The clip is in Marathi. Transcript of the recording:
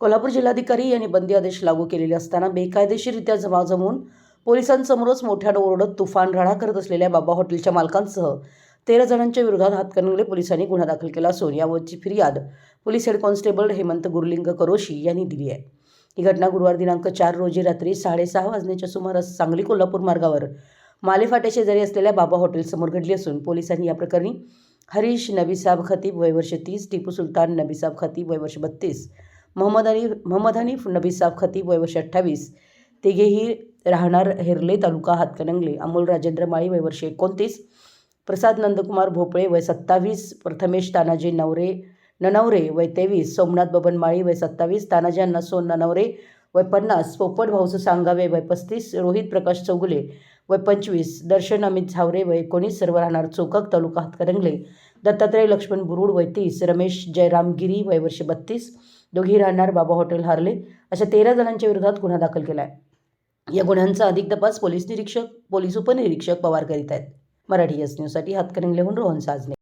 कोल्हापूर जिल्हाधिकारी यांनी बंदी आदेश लागू केलेले असताना बेकायदेशीररित्या जमा जमवून पोलिसांसमोरच मोठ्यानं ओरडत तुफान राडा करत असलेल्या बाबा हॉटेलच्या मालकांसह तेरा जणांच्या विरोधात हातकणंगले पोलिसांनी गुन्हा दाखल केला असून यावरची फिर्याद police head constable Hemant Guruling Karoshi यांनी दिली आहे. ही घटना गुरुवार दिनांक चार रोजी रात्री साडेसहा वाजण्याच्या सुमारास सांगली कोल्हापूर मार्गावर मालेफाटे शेजारी असलेल्या बाबा हॉटेलसमोर घडली असून पोलिसांनी या प्रकरणी हरीश नबीसाब खतीब वयवर्ष तीस टिपू सुलतान नबीसाब खतीब वयवर्ष बत्तीस मोहम्मद अली मोहम्मद हनीफ नबीसाब खतीब वयवर्ष अठ्ठावीस. तिघेही राहणार हेरले तालुका हातकणंगले. अमोल राजेंद्र माळी वयवर्ष एकोणतीस. प्रसाद नंदकुमार भोपळे वय सत्तावीस. प्रथमेश तानाजी नवरे ननवरे वय तेवीस. सोमनाथ बबन माळी वय सत्तावीस. तानाजी अण्णासो ननवरे वय पन्नास. पोपट भाऊसू सांगावे वय पस्तीस. रोहित प्रकाश चौगुले वय पंचवीस. दर्शन अमित झावरे वय एकोणीस. सर्व राहणार चोकक तालुका हातकणंगले. दत्तात्रय लक्ष्मण बुरुड वय तीस. रमेश जयराम गिरी वय वर्ष बत्तीस. दोघी राहणार बाबा हॉटेल हारले. अशा तेरा जणांच्या विरोधात गुन्हा दाखल केला आहे या गुन्ह्यांचा अधिक तपास पोलीस निरीक्षक पोलीस उपनिरीक्षक पवार करीत आहेत. मराठी एस न्यूजसाठी हातकणंगलेहून रोहन साजने.